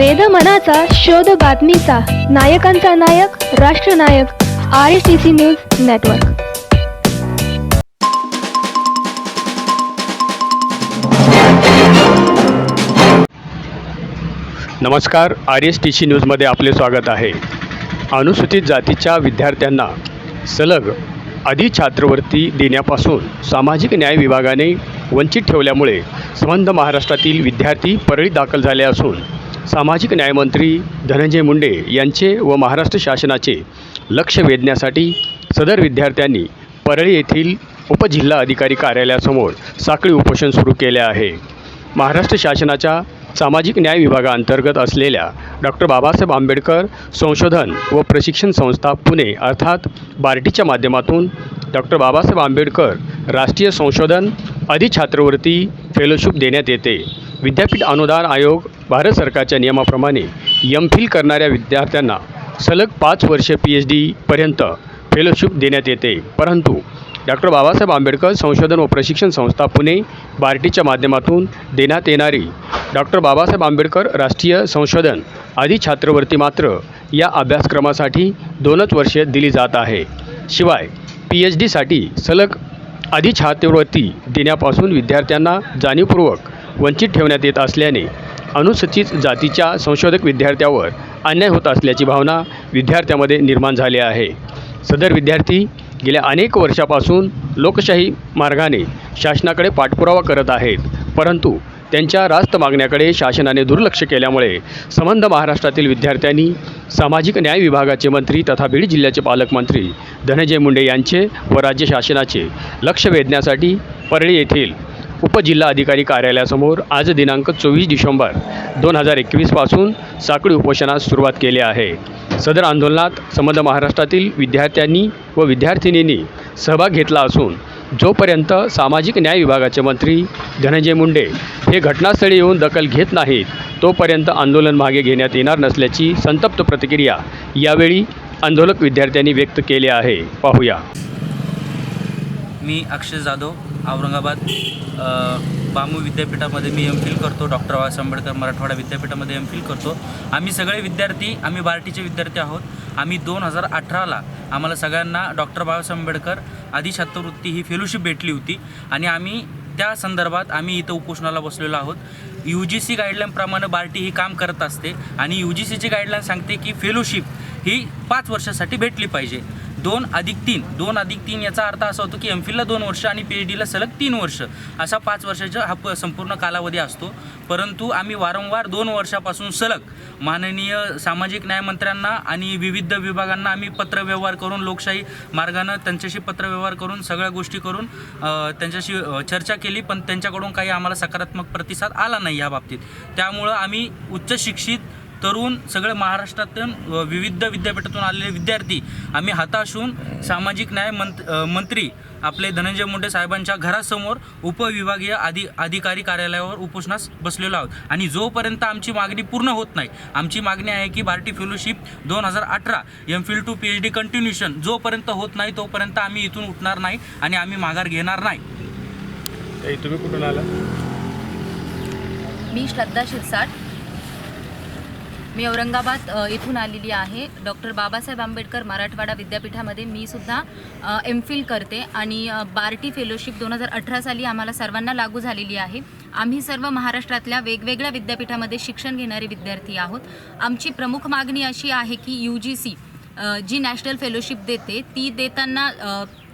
वेद मनाचा शोध बातमीचा. नायकांचा नायक राष्ट्रनायक R S T C news network नमस्कार आर एस टी सी न्यूजमध्ये आपले स्वागत आहे. अनुसूचित जातीच्या विद्यार्थ्यांना सलग आधी छात्रवृत्ती देण्यापासून सामाजिक न्याय विभागाने वंचित ठेवल्यामुळे संबंध महाराष्ट्रातील विद्यार्थी परळीत दाखल झाले असून सामाजिक न्यायमंत्री धनंजय मुंडे यांचे व महाराष्ट्र शासनाचे लक्ष वेधण्यासाठी सदर विद्यार्थ्यांनी परळी येथील उपजिल्हा अधिकारी कार्यालयासमोर साखळी उपोषण सुरू केले आहे. महाराष्ट्र शासनाच्या सामाजिक न्याय विभागाअंतर्गत असलेल्या डॉक्टर बाबासाहेब आंबेडकर संशोधन व प्रशिक्षण संस्था पुणे अर्थात बार्टीच्या माध्यमातून डॉक्टर बाबासाहेब आंबेडकर राष्ट्रीय संशोधन अधिछात्रवृत्ती फेलोशिप देण्यात येते. विद्यापीठ अनुदान आयोग भारत सरकारच्या नियमाप्रमाणे यम फिल करणाऱ्या विद्यार्थ्यांना सलग पाच वर्षे पी एच डीपर्यंत फेलोशिप देण्यात येते. परंतु डॉक्टर बाबासाहेब आंबेडकर संशोधन व प्रशिक्षण संस्था पुणे बार्टीच्या माध्यमातून देण्यात येणारी डॉक्टर बाबासाहेब आंबेडकर राष्ट्रीय संशोधन आदी छात्रवृत्ती मात्र या अभ्यासक्रमासाठी दोनच वर्षे दिली जात आहे. शिवाय पी एच डीसाठी सलग आधी छात्रवृत्ती देण्यापासून विद्यार्थ्यांना जाणीवपूर्वक वंचित ठेवण्यात येत असल्याने अनुसूचित जातीच्या संशोधक विद्यार्थ्यावर अन्याय होत असल्याची भावना विद्यार्थ्यामध्ये निर्माण झाली आहे. सदर विद्यार्थी गेल्या अनेक वर्षापासून लोकशाही मार्गाने शासनाकडे पाठपुरावा करत आहेत परंतु त्यांच्या रास्त मागण्याकडे शासनाने दुर्लक्ष केल्यामुळे संबंध महाराष्ट्रातील विद्यार्थ्यांनी सामाजिक न्याय विभागाचे मंत्री तथा बीड जिल्ह्याचे पालकमंत्री धनंजय मुंडे यांचे व राज्य शासनाचे लक्ष वेधण्यासाठी परळी येथील उपजिल्हा अधिकारी कार्यालयासमोर आज दिनांक चोवीस डिसेंबर दोन हजार एकवीसपासून साखळी उपोषणास सुरुवात केली आहे. सदर आंदोलनात संबंध महाराष्ट्रातील विद्यार्थ्यांनी व विद्यार्थिनींनी सहभाग घेतला असून जोपर्यंत सामाजिक न्याय विभागाचे मंत्री धनंजय मुंडे हे घटनास्थळी येऊन दखल घेत नाहीत तोपर्यंत आंदोलन मागे घेण्यात येणार नसल्याची संतप्त प्रतिक्रिया यावेळी आंदोलक विद्यार्थ्यांनी व्यक्त केली आहे. पाहूया. मी अक्षय जाधव औरंगाबाद बामू विद्यापीठामध्ये मी एम फिल करतो डॉक्टर बाबासाहेब आंबेडकर मराठवाडा विद्यापीठामध्ये एम फिल करतो. आम्ही सगळे विद्यार्थी आम्ही बार्टीचे विद्यार्थी आहोत. आम्ही दोन हजार अठराला आम्हाला सगळ्यांना डॉक्टर बाबासाहेब आंबेडकर आधी छात्रवृत्ती ही फेलोशिप भेटली होती. आणि आम्ही त्या संदर्भात आम्ही इथं उपोषणाला बसलेलो आहोत. यू जी सी गाईडलाईनप्रमाणे बार्टी ही काम करत असते. आणि यू जी सीची गाईडलाईन सांगते की फेलोशिप ही पाच वर्षासाठी भेटली पाहिजे. दोन अधिक तीन. दोन अधिक तीन याचा अर्थ असा होतो की एम फिलला दोन वर्ष आणि पी एच डीला सलग तीन वर्ष. असा पाच वर्षाचा हा प संपूर्ण कालावधी असतो. परंतु आम्ही वारंवार दोन वर्षापासून सलग माननीय सामाजिक न्यायमंत्र्यांना आणि विविध विभागांना आम्ही पत्रव्यवहार करून लोकशाही मार्गानं त्यांच्याशी पत्रव्यवहार करून सगळ्या गोष्टी करून त्यांच्याशी चर्चा केली पण त्यांच्याकडून काही आम्हाला सकारात्मक प्रतिसाद आला नाही या बाबतीत. त्यामुळं आम्ही उच्च शिक्षित तरुण सगळे महाराष्ट्रातून व विविध विद्यापीठातून आलेले विद्यार्थी आम्ही हताश होऊन सामाजिक न्याय मंत मंत्री आपले धनंजय मुंडे साहेबांच्या घरासमोर उपविभागीय अधि अधिकारी कार्यालयावर उपोषणास बसलेलो आहोत. आणि जोपर्यंत आमची मागणी पूर्ण होत नाही आमची मागणी आहे की बार्टी फेलोशिप दोन हजार अठरा M Phil to P H D continuation जोपर्यंत होत नाही तोपर्यंत आम्ही इथून उठणार नाही आणि आम्ही माघार घेणार नाही. तुम्ही कुठून आला? मी श्रद्धा शिरसाट. मी औरंगाबाद इथून आलेली आहे. डॉक्टर बाबासाहेब आंबेडकर मराठवाडा विद्यापीठामध्ये मी सुद्धा एम फिल करते आणि बार्टी फेलोशिप दोन हजार अठरा साली आम्हाला सर्वांना लागू झालेली आहे. आम्ही सर्व महाराष्ट्रातल्या वेगवेगळ्या विद्यापीठामध्ये शिक्षण घेणारे विद्यार्थी आहोत. आमची प्रमुख मागणी अशी आहे की यू जी सी जी नॅशनल फेलोशिप देते ती देताना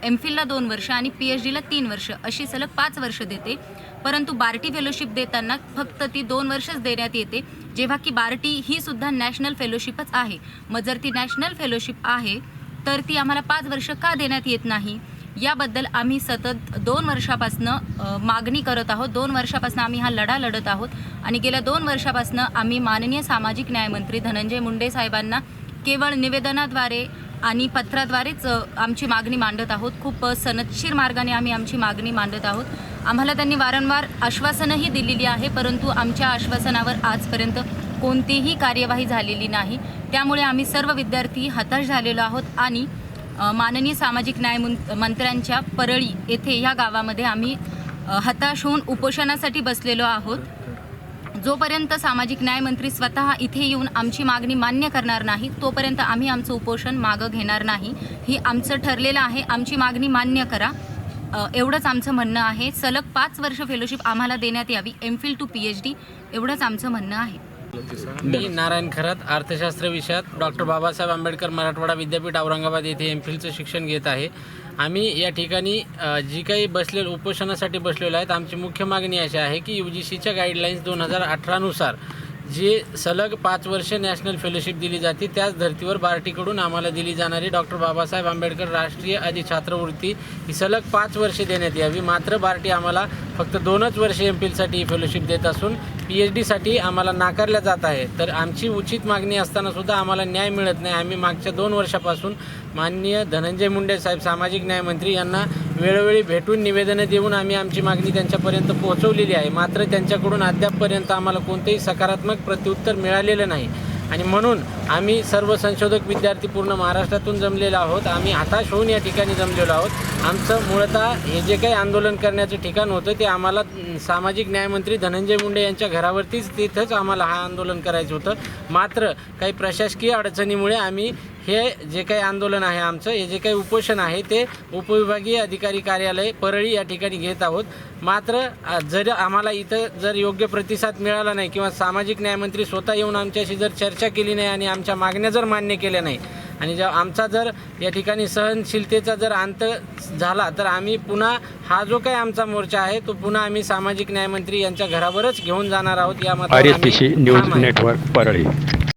एम फिलला दोन वर्ष आणि पी एच डीला तीन वर्ष अशी सलग पाच वर्ष देते. परंतु बार्टी फेलोशिप देताना फक्त ती दोन वर्षच देण्यात येते जेव्हा की बार्टी ही सुद्धा नॅशनल फेलोशिपच आहे. मग जर ती नॅशनल फेलोशिप आहे तर ती आम्हाला पाच वर्ष का देण्यात येत नाही? याबद्दल आम्ही सतत दोन वर्षापासनं मागणी करत आहोत. दोन वर्षापासून आम्ही हा लढा लढत आहोत. आणि गेल्या दोन वर्षापासून आम्ही माननीय सामाजिक न्यायमंत्री धनंजय मुंडे साहेबांना केवळ निवेदनाद्वारे आणि पत्राद्वारेच आमची मागणी मांडत आहोत. खूप सनदशीर मार्गाने आम्ही आमची मागणी मांडत आहोत. आम्हाला त्यांनी वारंवार आश्वासनंही दिलेली आहे परंतु आमच्या आश्वासनावर आजपर्यंत कोणतीही कार्यवाही झालेली नाही. त्यामुळे आम्ही सर्व विद्यार्थी हताश झालेलो आहोत आणि माननीय सामाजिक न्याय मुं- मंत्र्यांच्या परळी येथे ह्या गावामध्ये आम्ही हताश होऊन उपोषणासाठी बसलेलो आहोत. जोपर्यंत सामाजिक न्याय मंत्री स्वतः इथे येऊन आमची मागणी मान्य करणार नाही तोपर्यंत आम्ही आमचं उपोषण मागं घेणार नाही. ही आमचं ठरलेलं आहे. आमची मागणी मान्य करा. एवढंच आमचं म्हणणं आहे. सलग पाच वर्ष फेलोशिप आम्हाला देण्यात यावी. M Phil to P H D एवढंच आमचं म्हणणं आहे. मी नारायण खरात अर्थशास्त्र विषयात डॉक्टर बाबासाहेब आंबेडकर मराठवाडा विद्यापीठ औरंगाबाद येथे एम फिलचं शिक्षण घेत आहे. आम्ही या ठिकाणी जी काही बसले उपोषणासाठी बसलेलो आहेत आमची मुख्य मागणी अशी आहे की यू जी सीच्या गाईडलाईन्स दोन हजार अठरानुसार जे सलग पाच वर्ष नॅशनल फेलोशिप दिली जाते त्याच धर्तीवर बार्टीकडून आम्हाला दिली जाणारी डॉक्टर बाबासाहेब आंबेडकर राष्ट्रीय आदी छात्रवृत्ती ही सलग पाच वर्षे देण्यात यावी. मात्र बार्टी आम्हाला फक्त दोनच वर्षे एम फिलसाठी फेलोशिप देत असून पी एच डीसाठी आम्हाला नाकारल्या जात आहे. तर आमची उचित मागणी असतानासुद्धा आम्हाला न्याय मिळत नाही. आम्ही मागच्या दोन वर्षापासून माननीय धनंजय मुंडे साहेब सामाजिक न्यायमंत्री यांना वेळोवेळी भेटून निवेदनं देऊन आम्ही आमची मागणी त्यांच्यापर्यंत पोहोचवलेली आहे. मात्र त्यांच्याकडून अद्यापपर्यंत आम्हाला कोणतेही सकारात्मक प्रत्युत्तर मिळालेलं नाही. आणि म्हणून आम्ही सर्व संशोधक विद्यार्थी पूर्ण महाराष्ट्रातून जमलेलो आहोत. आम्ही हताश होऊन या ठिकाणी जमलेलो आहोत. आमचं मूळतः हे जे काही आंदोलन करण्याचं ठिकाण होतं ते आम्हाला सामाजिक न्यायमंत्री धनंजय मुंडे यांच्या घरावरतीच तिथंच आम्हाला हा आंदोलन करायचं होतं. मात्र काही प्रशासकीय अडचणीमुळे आम्ही हे जे काही आंदोलन आहे आमचं हे जे काही उपोषण आहे ते उपविभागीय अधिकारी कार्यालय परळी या ठिकाणी घेत आहोत मात्र जर आम्हाला इथं जर योग्य प्रतिसाद मिळाला नाही किंवा सामाजिक न्यायमंत्री स्वतः येऊन आमच्याशी जर चर्चा केली नाही आणि आमच्या मागण्या जर मान्य केल्या नाही आणि जर आमचा जर या ठिकाणी सहनशीलतेचा जर अंत झाला तर आम्ही पुन्हा हा जो काही आमचा मोर्चा आहे तो पुन्हा आम्ही सामाजिक न्यायमंत्री यांच्या घरावरच घेऊन जाणार आहोत या सी न्यूज. नेटवर्क परळी